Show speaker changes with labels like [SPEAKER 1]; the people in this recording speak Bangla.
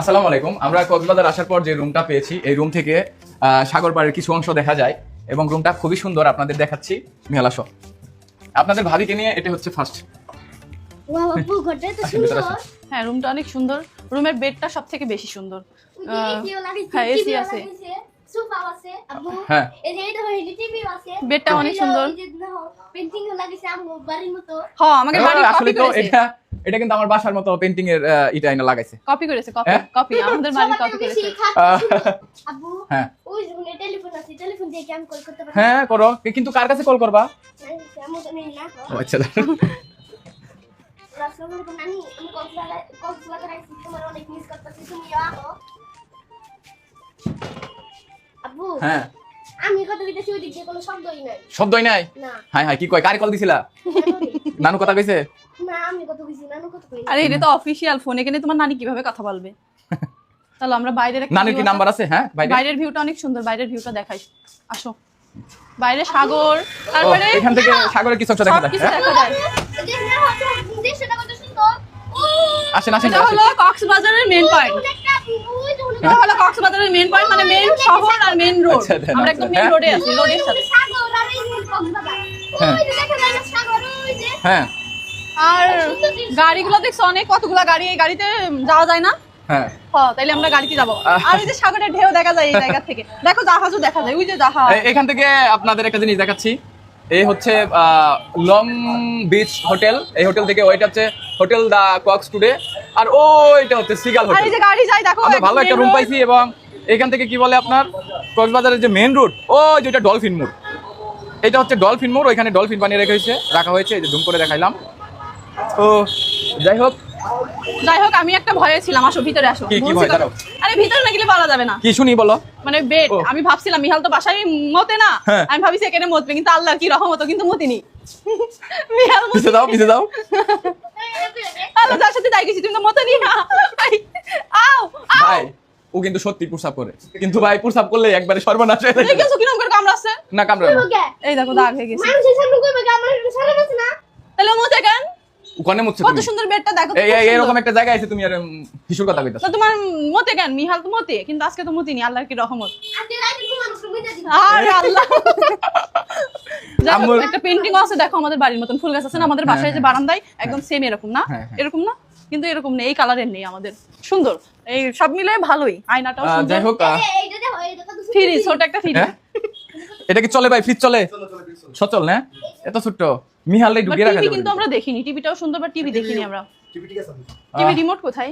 [SPEAKER 1] আসসালামু আলাইকুম। আমরা কক্সবাজার আসার পর যে রুমটা পেয়েছি এই রুম থেকে সাগর পাড়ের কিছু অংশ দেখা যায় এবং রুমটা খুবই সুন্দর আপনাদের দেখাচ্ছি। মেলা শো আপনাদের ভাবিকে নিয়ে এটা হচ্ছে ফার্স্ট আসেন।
[SPEAKER 2] হ্যাঁ রুমটা অনেক সুন্দর। রুমের বেডটা সব থেকে বেশি সুন্দর। হ্যাঁ,
[SPEAKER 3] টিভিও
[SPEAKER 2] আছে।
[SPEAKER 3] আপু।
[SPEAKER 1] হ্যাঁ।
[SPEAKER 3] এই যে এটা টিভি আছে।
[SPEAKER 2] বেডটা অনেক সুন্দর।
[SPEAKER 3] পেন্টিং লাগাইছে আমগো বাড়ির মতো।
[SPEAKER 2] হ আমাকে বাড়ি
[SPEAKER 1] আসলে তো এটা এটা কিন্তু আমার বাসার মতো পেন্টিং এর ইটা এনে লাগাইছে।
[SPEAKER 2] কপি করেছে কপি
[SPEAKER 1] হ্যাঁ?
[SPEAKER 2] কপি আমাদের বাড়ি কপি করেছে।
[SPEAKER 3] আপু
[SPEAKER 1] হ্যাঁ।
[SPEAKER 3] ওই যে টেলিফোন আছে টেলিফোন দিয়ে কি আমি কল করতে পারি?
[SPEAKER 1] হ্যাঁ করো। কিন্তু কার কাছে কল করবা?
[SPEAKER 3] আমি তো নেই না।
[SPEAKER 1] আচ্ছা। হ্যাঁ।
[SPEAKER 3] আমি কথা কইতেছি ওই দিক দিয়ে কোনো শব্দই নাই।
[SPEAKER 1] শব্দই নাই?
[SPEAKER 3] না।
[SPEAKER 1] হাই হাই কি কয়? কারে কল দিছিলা? নানু কথা কইছে?
[SPEAKER 3] না আমি কত কইছি নানু কত কই
[SPEAKER 2] আরে এটা তো অফিসিয়াল ফোন এখানে তোমার নানি কীভাবে কথা বলবে? তাহলে আমরা বাইরের একটা
[SPEAKER 1] নানুর কি নাম্বার আছে? হ্যাঁ বাইরে।
[SPEAKER 2] বাইরের ভিউটা অনেক সুন্দর বাইরের ভিউটা দেখাই। আসো। বাইরে সাগর তারপরে
[SPEAKER 1] এখান থেকে সাগরের কিছু অংশ দেখা যায় হ্যাঁ? আসেন আসেন
[SPEAKER 2] এটা হলো কক্সবাজারের মেন পয়েন্ট
[SPEAKER 3] একটা
[SPEAKER 2] এটা হলো কক্সবাজারের মেন পয়েন্ট মানে মেন শহর আর রোড
[SPEAKER 1] আচ্ছা,
[SPEAKER 2] আমরা
[SPEAKER 1] আচ্ছা,
[SPEAKER 2] একদম
[SPEAKER 1] হ্যাঁ।
[SPEAKER 2] রোডে আছি রোডের সাথে।
[SPEAKER 3] সাগর আর এই যে কক্সবাজার।
[SPEAKER 1] হ্যাঁ।
[SPEAKER 3] ওই যে দেখা যায় না সাগর ওই যে।
[SPEAKER 1] হ্যাঁ।
[SPEAKER 2] আর গাড়িগুলো দেখছ? অনেক কতগুলা গাড়ি? এই গাড়িতে যাওয়া যায় না?
[SPEAKER 1] হ্যাঁ।
[SPEAKER 2] তাইলে আমরা গাড়িতে যাব।
[SPEAKER 1] আহ।
[SPEAKER 2] আর ওই যে সাগরের ঢেউ দেখা যায় এই জায়গা থেকে। দেখো জাহাজও দেখা যায় ওই যে জাহাজ।
[SPEAKER 1] এখান থেকে আপনাদের একটা জিনিস দেখাচ্ছি। এই হচ্ছে লং বিচ হোটেল এই হোটেল থেকে ওইটা হচ্ছে হোটেল দা কক্স টুডে আর ওইটা হচ্ছে সিগাল হোটেল
[SPEAKER 2] এই যে গাড়ি যায় দেখো
[SPEAKER 1] আমরা ভালো একটা রুম পাইছি এবং এখান থেকে কি বলে আপনার কক্সবাজারের যে মেন রুট ওই যেটা ডলফিন মোড়। এটা হচ্ছে ডলফিন মোড় ওইখানে ডলফিন বানিয়ে রেখে হয়েছে রাখা হয়েছে এই যে জুম করে দেখাইলাম। তো যাই হোক।
[SPEAKER 2] যাই হোক আমি একটা ভয়ে ছিলাম আসো ভিতরে আসো।
[SPEAKER 1] কি- কি ভয়? দাঁড়াও।
[SPEAKER 2] আরে ভিতরে না গেলে বলা যাবে না।
[SPEAKER 1] কি শুনি বলো?
[SPEAKER 2] মানে বেড আমি ভাবছিলাম মিহাল তো বাসায় মতে না।
[SPEAKER 1] হ্যাঁ।
[SPEAKER 2] আমি ভাবি সেখানে মতবে কিন্তু আল্লাহর কি রহমত কিন্তু মতিনি। মিহাল মতি-
[SPEAKER 1] দাও পিছে দাও।
[SPEAKER 2] আল্লাহ যার সাথে যাই গেছি তুমি তো মতনি না আও আও।
[SPEAKER 1] ও কিন্তু সত্যি প্রসাব করে। কিন্তু ভাই প্রসাব করলে একবারে সর্বনাশ হয়ে যায়
[SPEAKER 2] দেখেছ কিরম করে কামড়াচ্ছে?
[SPEAKER 1] না
[SPEAKER 2] এই দেখো দাগ হয়ে গেছে।
[SPEAKER 3] মানুষের সামনে কইবে কি আমার একটু গেছে না?
[SPEAKER 2] তাহলে মতে কেন?
[SPEAKER 1] ওখানে মুচ্ছে
[SPEAKER 2] কত সুন্দর বেডটা দেখো
[SPEAKER 1] এই এরকম একটা জায়গা আছে তুমি আর হিসুর কথা কইতাছ।
[SPEAKER 2] তোমার মতে কেন? মিহাল তো মতে কিন্তু আজকে তো মতিনি আল্লাহর কি রহমত?
[SPEAKER 3] আজকে রাতে ঘুমানো দিই
[SPEAKER 2] আরে আল্লাহ। একটা পেন্টিং আছে দেখো আমাদের বাড়ির মতন। ফুল গাছ আছে না আমাদের
[SPEAKER 1] হ্যাঁ,
[SPEAKER 2] বাসায় যে
[SPEAKER 1] হ্যাঁ।
[SPEAKER 2] বারান্দায় একদম সেম এরকম না?
[SPEAKER 1] হ্যাঁ, হ্যাঁ।
[SPEAKER 2] এরকম না? কিন্তু এরকম নেই এই কালারের নেই আমাদের। সুন্দর। এই সব মিলে ভালোই আয়নাটাও সুন্দর
[SPEAKER 1] যাই হোক
[SPEAKER 2] ছোট একটা ফ্রিজ
[SPEAKER 1] হ্যাঁ? এটা কি চলে ভাই? চলে? সচল না এত ছোট্ট। মিহালে ঢুকিয়ে রাখা
[SPEAKER 2] কিন্তু আমরা দেখিনি। টিভিটাও সুন্দর বা টিভি দেখিনি আমরা।
[SPEAKER 4] টিভি ঠিক আছে
[SPEAKER 2] টিভি রিমোট কোথায়?